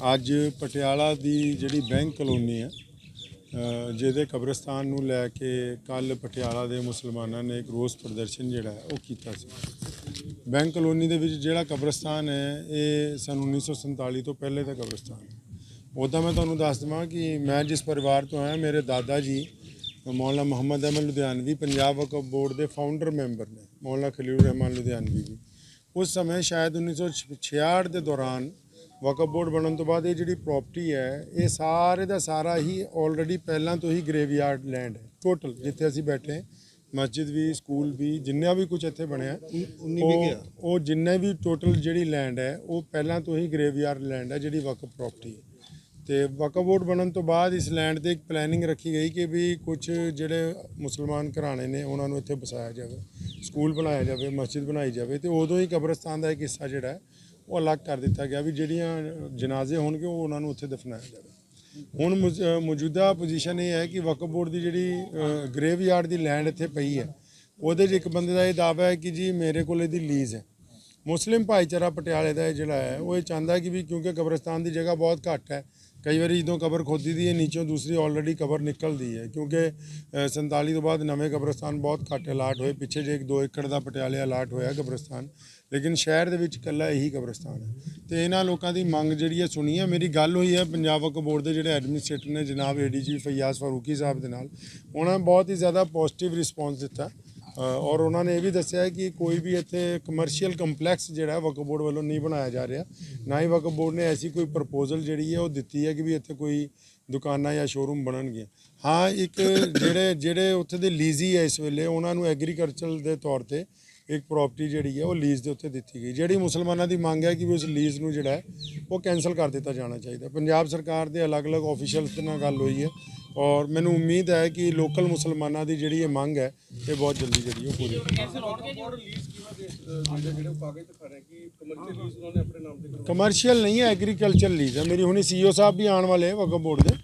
ਅੱਜ ਪਟਿਆਲਾ ਦੀ ਜਿਹੜੀ bank colony ਹੈ ਜਿਹਦੇ ਕਬਰਸਤਾਨ ਨੂੰ ਲੈ ਕੇ ਕੱਲ ਪਟਿਆਲਾ ਦੇ ਮੁਸਲਮਾਨਾਂ ਨੇ ਇੱਕ ਰੋਸ ਪ੍ਰਦਰਸ਼ਨ ਜਿਹੜਾ ਹੈ, ਉਹ ਕੀਤਾ ਸੀ। ਬੈਂਕ ਕਲੋਨੀ ਦੇ ਵਿੱਚ ਜਿਹੜਾ ਕਬਰਸਤਾਨ ਹੈ, ਇਹ ਸਨ 1947 ਤੋਂ ਪਹਿਲੇ ਦਾ ਕਬਰਸਤਾਨ ਹੈ। ਉੱਦਾਂ ਮੈਂ ਤੁਹਾਨੂੰ ਦੱਸ ਦਵਾਂ ਕਿ ਮੈਂ ਜਿਸ ਪਰਿਵਾਰ ਤੋਂ ਆਇਆ, ਮੇਰੇ ਦਾਦਾ ਜੀ ਮੌਲਾ ਮੁਹੰਮਦ ਅਹਿਮਦ ਲੁਧਿਆਣਵੀ ਪੰਜਾਬ ਵਕਫ ਬੋਰਡ ਦੇ ਫਾਊਂਡਰ ਮੈਂਬਰ ਨੇ ਮੌਲਾ ਖਲੀਲ ਰਹਿਮਾਨ ਲੁਧਿਆਣਵੀ ਜੀ। ਉਸ ਸਮੇਂ ਸ਼ਾਇਦ 1966 ਦੇ ਦੌਰਾਨ ਵਕਫ ਬੋਰਡ ਬਣਨ ਤੋਂ ਬਾਅਦ ਇਹ ਜਿਹੜੀ ਪ੍ਰਾਪਰਟੀ ਹੈ ਇਹ ਸਾਰੇ ਦਾ ਸਾਰਾ ਹੀ ਆਲਰੇਡੀ ਪਹਿਲਾਂ ਤੋਂ ਹੀ ਗ੍ਰੇਵਯਾਰਡ ਲੈਂਡ ਹੈ। ਟੋਟਲ ਜਿੱਥੇ ਅਸੀਂ ਬੈਠੇ ਮਸਜਿਦ ਵੀ ਸਕੂਲ ਵੀ ਜਿੰਨਾ ਵੀ ਕੁਝ ਇੱਥੇ ਬਣਿਆ ਉਹ ਉਹ ਜਿੰਨੇ ਵੀ ਟੋਟਲ ਜਿਹੜੀ ਲੈਂਡ ਹੈ ਉਹ ਪਹਿਲਾਂ ਤੋਂ ਹੀ ਗ੍ਰੇਵਯਾਰਡ ਲੈਂਡ ਹੈ ਜਿਹੜੀ ਵਕਫ ਪ੍ਰਾਪਰਟੀ ਹੈ। ਤੇ ਵਕਫ ਬੋਰਡ ਬਣਨ ਤੋਂ ਬਾਅਦ ਇਸ ਲੈਂਡ ਤੇ ਇੱਕ ਪਲੈਨਿੰਗ ਰੱਖੀ ਗਈ ਕਿ ਵੀ ਕੁਝ ਜਿਹੜੇ ਮੁਸਲਮਾਨ ਘਰਾਣੇ ਨੇ ਉਹਨਾਂ ਨੂੰ ਇੱਥੇ ਬਸਾਇਆ ਜਾਵੇ ਸਕੂਲ ਬਣਾਇਆ ਜਾਵੇ ਮਸਜਿਦ ਬਣਾਈ ਜਾਵੇ ਤੇ ਉਦੋਂ ਹੀ ਕਬਰਸਤਾਨ ਦਾ ਇੱਕ ਹਿੱਸਾ ਜਿਹੜਾ ਹੈ ਉਹ ਅਲੱਗ ਕਰ ਦਿੱਤਾ ਗਿਆ ਵੀ ਜਿਹੜੀਆਂ ਜਨਾਜ਼ੇ ਹੋਣਗੇ ਉਹ ਉਹਨਾਂ ਨੂੰ ਉੱਥੇ ਦਫਨਾਇਆ ਜਾਵੇ। ਹੁਣ ਮੌਜ- ਮੌਜੂਦਾ ਪੋਜੀਸ਼ਨ ਇਹ ਹੈ ਕਿ ਵਕਫ ਬੋਰਡ ਦੀ ਜਿਹੜੀ ਗ੍ਰੇਵਯਾਰਡ ਦੀ ਲੈਂਡ ਇੱਥੇ ਪਈ ਹੈ ਉਹਦੇ 'ਚ ਇੱਕ ਬੰਦੇ ਦਾ ਇਹ ਦਾਅਵਾ ਹੈ ਕਿ ਜੀ ਮੇਰੇ ਕੋਲ ਇਹਦੀ ਲੀਜ਼ ਹੈ। ਮੁਸਲਿਮ ਭਾਈਚਾਰਾ ਪਟਿਆਲੇ ਦਾ ਜਿਹੜਾ ਹੈ ਉਹ ਇਹ ਚਾਹੁੰਦਾ ਕਿ ਵੀ ਕਿਉਂਕਿ ਕਬਰਸਤਾਨ ਦੀ ਜਗ੍ਹਾ ਬਹੁਤ ਘੱਟ ਹੈ ਕਈ ਵਾਰੀ ਜਦੋਂ ਕਬਰ ਖੋਦੀ ਦੀ ਹੈ ਨੀਚੋਂ ਦੂਸਰੀ ਆਲਰੇਡੀ ਕਬਰ ਨਿਕਲਦੀ ਹੈ ਕਿਉਂਕਿ ਅ, 47 ਤੋਂ ਬਾਅਦ ਨਵੇਂ ਕਬਰਸਤਾਨ ਬਹੁਤ ਘੱਟ ਅਲਾਟ ਹੋਏ ਪਿੱਛੇ ਜੇ ਇੱਕ 2 ਏਕੜ ਦਾ ਪਟਿਆਲੇ ਅਲਾਟ ਹੋਇਆ ਕਬਰਸਤਾਨ ਲੇਕਿਨ ਸ਼ਹਿਰ ਦੇ ਵਿੱਚ ਇਕੱਲਾ ਇਹੀ ਕਬਰਸਤਾਨ ਹੈ। ਤੇ ਇਹਨਾਂ ਲੋਕਾਂ ਦੀ ਮੰਗ ਜਿਹੜੀ ਹੈ, ਸੁਣੀ ਹੈ। ਮੇਰੀ ਗੱਲ ਹੋਈ ਹੈ, ਪੰਜਾਬ ਵਕਫ ਬੋਰਡ ਦੇ ਜਿਹੜੇ ਐਡਮਿਨਿਸਟ੍ਰੇਟਰ ਨੇ ਜਨਾਬ ਏਡੀਜੀ ਫਯਾਜ਼ ਫਾਰੂਕੀ ਸਾਹਿਬ ਦੇ ਨਾਲ। ਉਹਨਾਂ ਨੇ ਬਹੁਤ ਹੀ ਜ਼ਿਆਦਾ ਪੋਜ਼ਿਟਿਵ ਰਿਸਪੌਂਸ ਦਿੱਤਾ। ਔਰ ਉਹਨਾਂ ਨੇ ਇਹ ਵੀ ਦੱਸਿਆ ਕਿ ਕੋਈ ਵੀ ਇੱਥੇ ਕਮਰਸ਼ੀਅਲ ਕੰਪਲੈਕਸ ਜਿਹੜਾ ਵਕਫ ਬੋਰਡ ਵੱਲੋਂ ਨਹੀਂ ਬਣਾਇਆ ਜਾ ਰਿਹਾ। ਨਾ ਹੀ ਵਕਫ ਬੋਰਡ ਨੇ ਐਸੀ ਕੋਈ ਪ੍ਰਪੋਜ਼ਲ ਜਿਹੜੀ ਹੈ, ਉਹ ਦਿੱਤੀ ਹੈ ਕਿ ਵੀ ਇੱਥੇ ਕੋਈ ਦੁਕਾਨਾਂ ਜਾਂ ਸ਼ੋਰੂਮ ਬਣਨਗੀਆਂ। ਹਾਂ, ਇੱਕ ਜਿਹੜੇ ਜਿਹੜੇ ਉੱਥੇ ਦੇ ਲੀਜ਼ੀ ਹੈ ਇਸ ਵੇਲੇ, ਉਹਨਾਂ ਨੂੰ ਐਗਰੀਕਲਚਰ ਦੇ ਤੌਰ ਤੇ ਇੱਕ ਪ੍ਰਾਪਰਟੀ ਜਿਹੜੀ ਹੈ ਉਹ ਲੀਜ਼ ਦੇ ਉੱਤੇ ਦਿੱਤੀ ਗਈ। ਜਿਹੜੀ ਮੁਸਲਮਾਨਾਂ ਦੀ ਮੰਗ ਹੈ ਕਿ ਵੀ ਉਸ ਲੀਜ਼ ਨੂੰ ਜਿਹੜਾ ਹੈ ਉਹ ਕੈਨਸਲ ਕਰ ਦਿੱਤਾ ਜਾਣਾ ਚਾਹੀਦਾ ਪੰਜਾਬ ਸਰਕਾਰ ਦੇ ਅਲੱਗ-ਅਲੱਗ ਆਫੀਸ਼ੀਅਲਸ ਦੇ ਨਾਲ ਗੱਲ ਹੋਈ ਹੈ ਔਰ ਮੈਨੂੰ ਉਮੀਦ ਹੈ ਕਿ ਲੋਕਲ ਮੁਸਲਮਾਨਾਂ ਦੀ ਜਿਹੜੀ ਇਹ ਮੰਗ ਹੈ ਇਹ ਬਹੁਤ ਜਲਦੀ ਜਿਹੜੀ ਉਹ ਪੂਰੀ ਹੋਵੇਗੀ ਕਮਰਸ਼ੀਅਲ ਨਹੀਂ ਹੈ ਐਗਰੀਕਲਚਰ ਲੀਜ਼ ਹੈ। ਮੇਰੀ ਹੁਣੀ ਸੀਓ ਸਾਹਿਬ ਵੀ ਆਉਣ ਵਾਲੇ ਵਕਫ ਬੋਰਡ ਦੇ।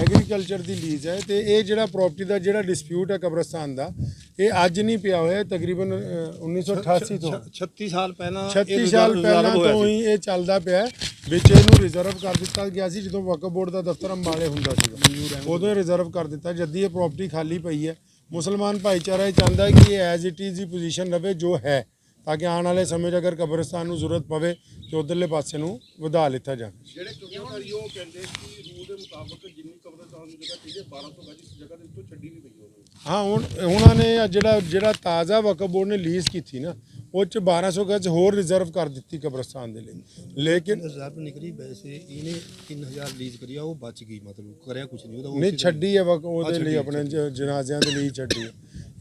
ਐਗਰੀਕਲਚਰ ਦੀ ਲੀਜ਼ ਹੈ ਤੇ ਇਹ ਜਿਹੜਾ ਪ੍ਰਾਪਰਟੀ ਦਾ ਜਿਹੜਾ ਡਿਸਪਿਊਟ ਹੈ ਕਬਰਸਤਾਨ ਦਾ ਇਹ ਅੱਜ ਨਹੀਂ ਪਿਆ ਹੋਇਆ ਤਕਰੀਬਨ ਅ, 1988 ਤੋਂ। 36 ਸਾਲ ਪਹਿਲਾਂ 36 ਸਾਲ ਪਹਿਲਾਂ ਤੋਂ ਹੀ ਇਹ ਚੱਲਦਾ ਪਿਆ ਹੈ। ਵਿੱਚ ਇਹਨੂੰ ਰਿਜ਼ਰਵ ਕਰ ਦਿੱਤਾ ਗਿਆ ਸੀ ਜਦੋਂ ਵਕਫ ਬੋਰਡ ਦਾ ਦਫ਼ਤਰ ਅੰਬਾਲੇ ਹੁੰਦਾ ਸੀਗਾ। ਉਦੋਂ ਰਿਜ਼ਰਵ ਕਰ ਦਿੱਤਾ ਜਦ ਦੀ ਇਹ ਪ੍ਰਾਪਰਟੀ ਖਾਲੀ ਪਈ ਹੈ। ਮੁਸਲਮਾਨ ਭਾਈਚਾਰਾ ਇਹ ਚਾਹੁੰਦਾ ਹੈ ਕਿ ਇਹ as it is the position ਰਵੇ ਜੋ ਹੈ ਤਾਂ ਕਿ ਆਉਣ ਵਾਲੇ ਸਮੇਂ 'ਚ ਅਗਰ ਕਬਰਸਤਾਨ ਨੂੰ ਜ਼ਰੂਰਤ ਪਵੇ ਤੇ ਉਧਰਲੇ ਪਾਸੇ ਨੂੰ ਵਧਾ ਲਿੱਤਾ ਜਾਵੇ। ਜਿਹੜੇ ਕਬਰਸਤਾਨ ਉਹ ਕਹਿੰਦੇ ਕਿ ਰੂਲ ਦੇ ਮੁਤਾਬਕ ਜਿੰਨੀ ਕਬਰਸਤਾਨ ਦੀ ਜਗ੍ਹਾ ਚਾਹੀਦੀ ਹੈ 1200 ਗਜ ਇਸ ਜਗ੍ਹਾ ਦੇ ਉੱਤੋਂ ਛੱਡੀ ਵੀ ਪਈ ਹਾਂ ਹੁਣ ਉਹਨਾਂ ਨੇ ਜਿਹੜਾ ਜਿਹੜਾ ਤਾਜ਼ਾ ਵਕਫ ਬੋਰਡ ਨੇ ਲੀਜ਼ ਕੀਤੀ ਨਾ ਉਹ ਚ 1200 ਗਜ ਹੋਰ ਰਿਜ਼ਰਵ ਕਰ ਦਿੱਤੀ ਕਬਰਸਤਾਨ ਦੇ ਲਈ। ਲੇਕਿਨ ਰਿਜ਼ਰਵ ਨਿਕਲੀ ਵੈਸੇ ਇਹਨੇ 3000 ਲੀਜ਼ ਕਰੀ ਆ ਉਹ ਬਚ ਗਈ ਮਤਲਬ ਕਰਿਆ ਕੁਝ ਨਹੀਂ ਉਹਦਾ ਉਹ ਨਹੀਂ ਛੱਡੀ ਹੈ ਵਕ ਉਹਦੇ ਲਈ ਆਪਣੇ ਜ- ਜਨਾਜ਼ਿਆਂ ਦੇ ਲਈ ਛੱਡੀ ਹੈ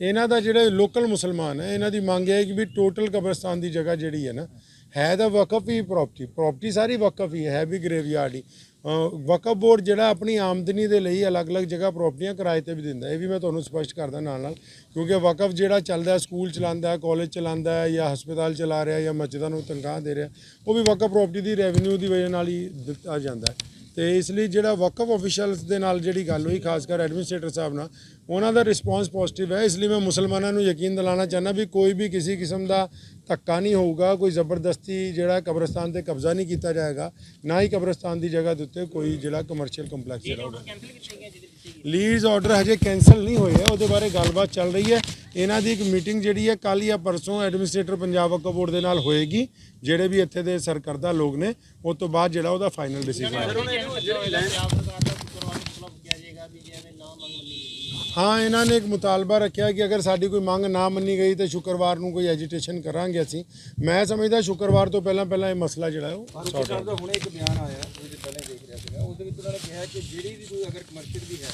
ਇਹਨਾਂ ਦਾ ਜਿਹੜੇ ਲੋਕਲ ਮੁਸਲਮਾਨ ਹੈ ਇਹਨਾਂ ਦੀ ਮੰਗ ਹੈ ਕਿ ਵੀ ਟੋਟਲ ਕਬਰਸਤਾਨ ਦੀ ਜਗ੍ਹਾ ਜਿਹੜੀ ਹੈ ਨਾ ਹੈ ਤਾਂ ਵਕਫ ਹੀ ਪ੍ਰਾਪਰਟੀ ਪ੍ਰਾਪਰਟੀ ਸਾਰੀ ਵਕਫ ਹੀ ਹੈ ਹੈ ਵੀ ਗ੍ਰੇਵਯਾਰਡ ਹੀ। ਵਕਫ ਬੋਰਡ ਜਿਹੜਾ ਆਪਣੀ ਆਮਦਨੀ ਦੇ ਲਈ ਅਲੱਗ-ਅਲੱਗ ਜਗ੍ਹਾ ਪ੍ਰਾਪਰਟੀਆਂ ਕਿਰਾਏ ਤੇ ਵੀ ਦਿੰਦਾ ਇਹ ਵੀ ਮੈਂ ਤੁਹਾਨੂੰ ਸਪਸ਼ਟ ਕਰਦਾ ਨਾਲ ਨਾਲ ਕਿਉਂਕਿ ਵਕਫ ਜਿਹੜਾ ਚੱਲਦਾ ਸਕੂਲ ਚਲਾਉਂਦਾ ਹੈ ਕਾਲਜ ਚਲਾਉਂਦਾ ਜਾਂ ਹਸਪਤਾਲ ਚਲਾ ਰਿਹਾ ਜਾਂ ਮਸਜਿਦਾਂ ਨੂੰ ਤਨਖਾਹ ਦੇ ਰਿਹਾ, ਉਹ ਵੀ ਵਕਫ ਪ੍ਰਾਪਰਟੀ ਦੀ ਰੈਵਨਿਊ ਦੀ ਵਜ੍ਹਾ ਨਾਲ ਹੀ ਦਿੱਤਾ ਜਾਂਦਾ ਹੈ। ਤੇ ਇਸ ਲਈ ਜਿਹੜਾ ਵਕਫ ਅਫੀਸ਼ੀਅਲਸ ਦੇ ਨਾਲ ਜਿਹੜੀ ਗੱਲ ਹੋਈ ਖਾਸ ਕਰ ਐਡਮਿਨਿਸਟ੍ਰੇਟਰ ਸਾਹਿਬ ਨਾਲ ਉਹਨਾਂ ਦਾ ਰਿਸਪੌਂਸ ਪੋਜ਼ਿਟਿਵ ਹੈ। ਇਸ ਲਈ ਮੈਂ ਮੁਸਲਮਾਨਾਂ ਨੂੰ ਯਕੀਨ ਦਿਲਾਣਾ ਚਾਹੁੰਦਾ ਵੀ ਕੋਈ ਵੀ ਕਿਸੇ ਕਿਸਮ ਦਾ ਧੱਕਾ ਨਹੀਂ ਹੋਊਗਾ ਕੋਈ ਜ਼ਬਰਦਸਤੀ ਜਿਹੜਾ ਕਬਰਸਤਾਨ ਤੇ ਕਬਜ਼ਾ ਨਹੀਂ ਕੀਤਾ ਜਾਏਗਾ ਨਾ ਹੀ ਕਬਰਸਤਾਨ ਦੀ ਜਗ੍ਹਾ ਦੇ ਉੱਤੇ ਕੋਈ ਜਿਹੜਾ ਕਮਰਸ਼ੀਅਲ ਕੰਪਲੈਕਸ ਜਿਹੜਾ ਲੀਜ਼ ਆਰਡਰ ਹਜੇ ਕੈਨਸਲ ਨਹੀਂ ਹੋਏ ਹੈ ਉਹਦੇ ਬਾਰੇ ਗੱਲਬਾਤ ਚੱਲ ਰਹੀ ਹੈ। ਇਹਨਾਂ ਦੀ ਇੱਕ ਮੀਟਿੰਗ ਜਿਹੜੀ ਹੈ ਕੱਲ੍ਹ ਜਾਂ ਪਰਸੋਂ ਐਡਮਿਨਿਸਟ੍ਰੇਟਰ ਪੰਜਾਬ ਵਕਫ ਬੋਰਡ ਦੇ ਨਾਲ ਹੋਏਗੀ ਜਿਹੜੇ ਵੀ ਇੱਥੇ ਦੇ ਸਰਕਰਦਾ ਲੋਕ ਨੇ ਉਸ ਤੋਂ ਬਾਅਦ ਜਿਹੜਾ ਉਹਦਾ ਫਾਈਨਲ ਡਿਸੀਜਨ ਹਾਂ ਇਹਨਾਂ ਨੇ ਇੱਕ ਮੁਤਾਲਬਾ ਰੱਖਿਆ ਕਿ ਅਗਰ ਸਾਡੀ ਕੋਈ ਮੰਗ ਨਾ ਮੰਨੀ ਗਈ ਤੇ ਸ਼ੁੱਕਰਵਾਰ ਨੂੰ ਕੋਈ ਐਜੀਟੇਸ਼ਨ ਕਰਾਂਗੇ ਅਸੀਂ। ਮੈਂ ਸਮਝਦਾ ਸ਼ੁੱਕਰਵਾਰ ਤੋਂ ਪਹਿਲਾਂ ਪਹਿਲਾਂ ਇਹ ਮਸਲਾ ਜਿਹੜਾ ਹੈ ਉਹ ਸੌਟ ਦਾ ਹੁਣੇ ਇੱਕ ਬਿਆਨ ਆਇਆ ਉਹਦੇ ਪਹਿਲਾਂ ਹੀ ਦੇਖ ਰਿਹਾ ਸੀਗਾ ਉਹਦੇ ਵਿੱਚ ਉਹਨਾਂ ਨੇ ਕਿਹਾ ਕਿ ਜਿਹੜੀ ਵੀ ਕੋਈ ਅਗਰ ਕਮਰਸ਼ੀਅਲ ਵੀ ਹੈ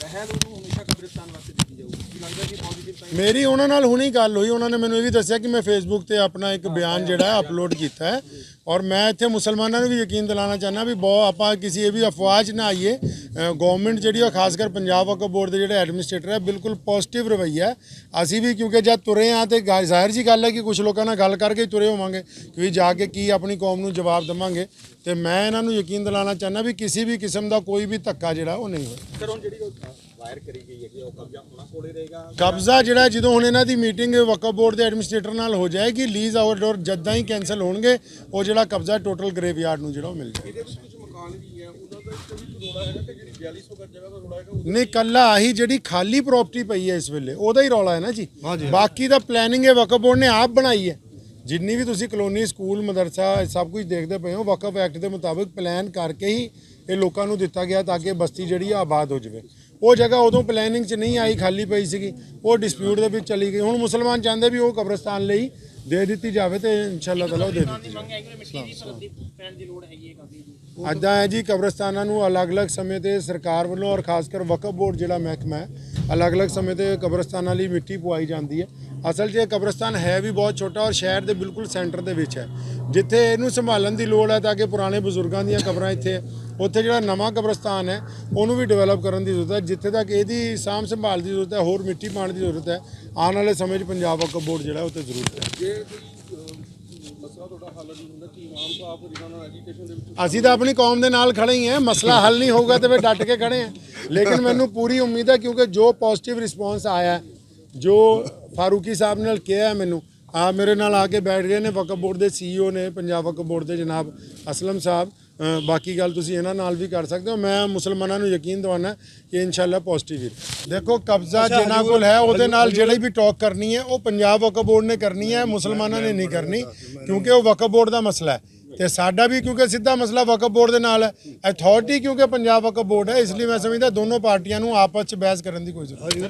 ਪਹਿਲ ਉਹਨੂੰ ਹਮੇਸ਼ਾ ਕਬਰਿਸਤਾਨ ਵਾਸਤੇ ਦਿੱਤੀ ਜਾਊਗੀ ਕੀ ਲੱਗਦਾ ਕਿ ਪੋਜ਼ਿਟਿਵ ਸਾਈਨ ਮੇਰੀ ਉਹਨਾਂ ਨਾਲ ਹੁਣੀ ਗੱਲ ਹੋਈ, ਉਹਨਾਂ ਨੇ ਮੈਨੂੰ ਇਹ ਵੀ ਦੱਸਿਆ ਕਿ ਮੈਂ ਫੇਸਬੁੱਕ ਤੇ ਆਪਣਾ ਇੱਕ ਬਿਆਨ ਜਿਹੜਾ ਅਪਲੋਡ ਕੀਤਾ ਹੈ। ਔਰ ਮੈਂ ਇੱਥੇ ਮੁਸਲਮਾਨਾਂ ਨੂੰ ਵੀ ਯਕੀਨ ਦਿਲਾਣਾ ਚਾਹੁੰਦਾ ਵੀ ਬਹੁਤ ਆਪਾਂ ਕਿਸੇ ਇਹ ਵੀ ਅਫਵਾਹ 'ਚ ਨਾ ਆਈਏ। ਗਵਰਨਮੈਂਟ ਜਿਹੜੀ ਉਹ ਖਾਸ ਕਰ ਪੰਜਾਬ ਵਕਫ ਬੋਰਡ ਦੇ ਜਿਹੜੇ ਐਡਮਿਨਿਸਟ੍ਰੇਟਰ ਹੈ ਬਿਲਕੁਲ ਪੋਜ਼ਿਟਿਵ ਰਵੱਈਆ ਅਸੀਂ ਵੀ ਕਿਉਂਕਿ ਜਦ ਤੁਰੇ ਆ ਤੇ ਜ਼ਾਹਿਰ ਜੀ ਗੱਲ ਹੈ ਕਿ ਕੁਝ ਲੋਕਾਂ ਨਾਲ ਗੱਲ ਕਰਕੇ ਤੁਰੇ ਹੋਵਾਂਗੇ ਕਿ ਜਾ ਕੇ ਕੀ ਆਪਣੀ ਕੌਮ ਨੂੰ ਜਵਾਬ ਦੇਵਾਂਗੇ। ਤੇ ਮੈਂ ਇਹਨਾਂ ਨੂੰ ਯਕੀਨ ਦਿਲਾਣਾ ਚਾਹੁੰਦਾ ਵੀ ਕਿਸੇ ਵੀ ਕਿਸਮ ਦਾ ਕੋਈ ਵੀ ਧੱਕਾ ਜਿਹੜਾ ਉਹ ਨਹੀਂ ਸਰ ਹੁਣ ਜਿਹੜੀ ਉਹ ਵਾਇਰ ਕਰੀ ਗਈ ਹੈ ਕਿ ਉਹ ਕਬਜ਼ਾ ਉਹਨਾਂ ਕੋਲੇ ਰਹੇਗਾ? ਕਬਜ਼ਾ ਜਿਹੜਾ ਜਦੋਂ ਹੁਣ ਇਹਨਾਂ ਦੀ ਮੀਟਿੰਗ ਵਕਫ ਬੋਰਡ ਦੇ ਐਡਮਿਨਿਸਟ੍ਰੇਟਰ ਨਾਲ ਹੋ ਜਾਏਗੀ ਲੀਜ਼ ਆਰਡਰ ਜਦਾਂ ਹੀ ਕੈਨਸਲ ਹੋਣਗੇ ਉਹ ਜਿਹੜਾ ਕਬਜ਼ਾ ਟੋਟਲ ਗ੍ਰੇਵਯਾਰਡ ਨੂੰ ਜਿਹੜਾ ਉਹ ਮਿਲ ਜਾਏਗਾ। ਮਕਾਨ ਵੀ ਹੈ ਉਹਨਾਂ ਦਾ ਇੱਕ ਵੀ ਰੋੜਾ ਹੈਗਾ ਕਿ ਜਿਹੜੀ 4200 ਗਜ ਜਗ੍ਹਾ ਦਾ ਰੋੜਾ ਹੈਗਾ ਉਹਦੇ ਨਹੀਂ ਕੱਲਾ ਆਹੀ ਜਿਹੜੀ ਖਾਲੀ ਪ੍ਰਾਪਰਟੀ ਪਈ ਹੈ ਇਸ ਵੇਲੇ ਉਹਦਾ ਹੀ ਰੌਲਾ ਹੈ ਨਾ ਜੀ। ਬਾਕੀ ਦਾ ਪਲੈਨਿੰਗ ਇਹ ਵਕਫ ਬੋਰਡ ਨੇ ਆਪ ਬਣਾਈ ਹੈ। ਜਿੰਨੀ ਵੀ ਤੁਸੀਂ ਕਲੋਨੀ ਸਕੂਲ ਮਦਰਸਾ ਸਭ ਕੁਝ ਦੇਖਦੇ ਪਏ ਹੋ ਵਕਫ ਐਕਟ ਦੇ ਮੁਤਾਬਕ ਪਲਾਨ ਕਰਕੇ ਹੀ ਇਹ ਲੋਕਾਂ ਨੂੰ ਦਿੱਤਾ ਗਿਆ ਤਾਂ ਕਿ ਬਸਤੀ ਜਿਹੜੀ ਆ ਆਬਾਦ ਹੋ ਜਾਵੇ। ਉਹ ਜਗ੍ਹਾ ਉਦੋਂ ਪਲੈਨਿੰਗ 'ਚ ਨਹੀਂ ਆਈ ਖਾਲੀ ਪਈ ਸੀਗੀ। ਉਹ ਡਿਸਪਿਊਟ ਦੇ ਵਿੱਚ ਚਲੀ ਗਈ। ਹੁਣ ਮੁਸਲਮਾਨ ਚਾਹੁੰਦੇ ਵੀ ਉਹ ਕਬਰਸਤਾਨ ਲਈ ਦੇ ਦਿੱਤੀ ਜਾਵੇ ਤੇ ਇਨਸ਼ਾਅੱਲਾ ਤਾਲਾ ਉਹ ਦੇ ਦਿੱਤੀ ਜਾਵੇ। ਹੈ। ਕਾਫੀ ਅੱਦਾਂ ਹੈ ਜੀ ਕਬਰਸਤਾਨਾਂ ਨੂੰ ਅਲੱਗ-ਅਲੱਗ ਸਮੇਂ ਤੇ ਸਰਕਾਰ ਵੱਲੋਂ ਔਰ ਖਾਸ ਕਰ ਵਕਫ ਬੋਰਡ ਜਿਹੜਾ ਮਹਿਕਮਾ ਹੈ ਅਲੱਗ-ਅਲੱਗ ਸਮੇਂ ਤੇ ਕਬਰਸਤਾਨਾਂ ਲਈ ਮਿੱਟੀ ਪਵਾਈ ਜਾਂਦੀ ਹੈ। ਅਸਲ 'ਚ ਇਹ ਕਬਰਸਤਾਨ ਹੈ ਵੀ ਬਹੁਤ ਛੋਟਾ ਔਰ ਸ਼ਹਿਰ ਦੇ ਬਿਲਕੁਲ ਸੈਂਟਰ ਦੇ ਵਿੱਚ ਹੈ। ਜਿੱਥੇ ਇਹਨੂੰ ਸੰਭਾਲਣ ਦੀ ਲੋੜ ਹੈ ਤਾਂ ਕਿ ਪੁਰਾਣੇ ਬਜ਼ੁਰਗਾਂ ਦੀਆਂ ਕਬਰਾਂ ਇੱਥੇ ਉੱਥੇ ਜਿਹੜਾ ਨਵਾਂ ਕਬਰਸਤਾਨ ਹੈ ਉਹਨੂੰ ਵੀ ਡਿਵੈਲਪ ਕਰਨ ਦੀ ਜ਼ਰੂਰਤ ਹੈ। ਜਿੱਥੇ ਤੱਕ ਇਹਦੀ ਸਾਂਭ ਸੰਭਾਲ ਦੀ ਜ਼ਰੂਰਤ ਹੈ ਹੋਰ ਮਿੱਟੀ ਪਾਉਣ ਦੀ ਜ਼ਰੂਰਤ ਹੈ ਆਉਣ ਵਾਲੇ ਸਮੇਂ 'ਚ ਪੰਜਾਬ ਵਕਫ ਬੋਰਡ ਜਿਹੜਾ ਉਹ ਤੇ ਜ਼ਰੂਰਤ ਹੈ ਜੇ ਕੋਈ ਅਹ, ਮਸਲਾ ਤੁਹਾਡਾ ਹੱਲ ਨਹੀਂ ਹੁੰਦਾ ਕਿ ਇਮਾਮ ਸਾਹਿਬ ਜਿਨ੍ਹਾਂ ਨਾਲ ਐਜੀਟੇਸ਼ਨ ਦੇ ਵਿੱਚ ਅਸੀਂ ਤਾਂ ਆਪਣੀ ਕੌਮ ਦੇ ਨਾਲ ਖੜੇ ਹੀ ਹਾਂ। ਮਸਲਾ ਹੱਲ ਨਹੀਂ ਹੋਊਗਾ ਤੇ ਫਿਰ ਡਟ ਕੇ ਖੜੇ ਹਾਂ। ਲੇਕਿਨ ਮੈਨੂੰ ਪੂਰੀ ਉਮੀਦ ਹੈ ਕਿਉਂਕਿ ਜੋ ਪੋਜ਼ਿਟਿਵ ਰਿਸਪੌਂਸ ਆਇਆ ਜੋ ਫਾਰੂਕੀ ਸਾਹਿਬ ਨਾਲ ਕਿਹਾ ਮੈਨੂੰ ਆ ਮੇਰੇ ਨਾਲ ਆ ਕੇ ਬੈਠ ਗਏ ਨੇ ਵਕਫ ਬੋਰਡ ਦੇ ਸੀਈਓ ਨੇ ਪੰਜਾਬ ਵਕਫ ਬੋਰਡ ਦੇ ਜਨਾਬ ਅਸਲਮ ਸਾਹਿਬ। ਬਾਕੀ ਗੱਲ ਤੁਸੀਂ ਇਹਨਾਂ ਨਾਲ ਵੀ ਕਰ ਸਕਦੇ ਹੋ। ਮੈਂ ਮੁਸਲਮਾਨਾਂ ਨੂੰ ਯਕੀਨ ਦਿਵਾਉਣਾ ਕਿ ਇਨਸ਼ਾਅੱਲਾ ਪੋਜ਼ਿਟਿਵ ਹੀ। ਦੇਖੋ ਕਬਜ਼ਾ ਜਿਨ੍ਹਾਂ ਕੋਲ ਹੈ ਉਹਦੇ ਨਾਲ ਜਿਹੜੀ ਵੀ ਟਾਕ ਕਰਨੀ ਹੈ ਉਹ ਪੰਜਾਬ ਵਕਫ ਬੋਰਡ ਨੇ ਕਰਨੀ ਹੈ ਮੁਸਲਮਾਨਾਂ ਨੇ ਨਹੀਂ ਕਰਨੀ ਕਿਉਂਕਿ ਉਹ ਵਕਫ ਬੋਰਡ ਦਾ ਮਸਲਾ ਹੈ। ਤੇ ਸਾਡਾ ਵੀ ਕਿਉਂਕਿ ਸਿੱਧਾ ਮਸਲਾ ਵਕਫ ਬੋਰਡ ਦੇ ਨਾਲ ਹੈ। ਅਥਾਰਟੀ ਕਿਉਂਕਿ ਪੰਜਾਬ ਵਕਫ ਬੋਰਡ ਹੈ ਇਸ ਲਈ ਮੈਂ ਸਮਝਦਾ ਦੋਨੋਂ ਪਾਰਟੀਆਂ ਨੂੰ ਆਪਸ ਚ ਬਹਿਸ ਕਰਨ ਦੀ ਕੋਈ ਜ਼ਰੂਰਤ ਨਹੀਂ।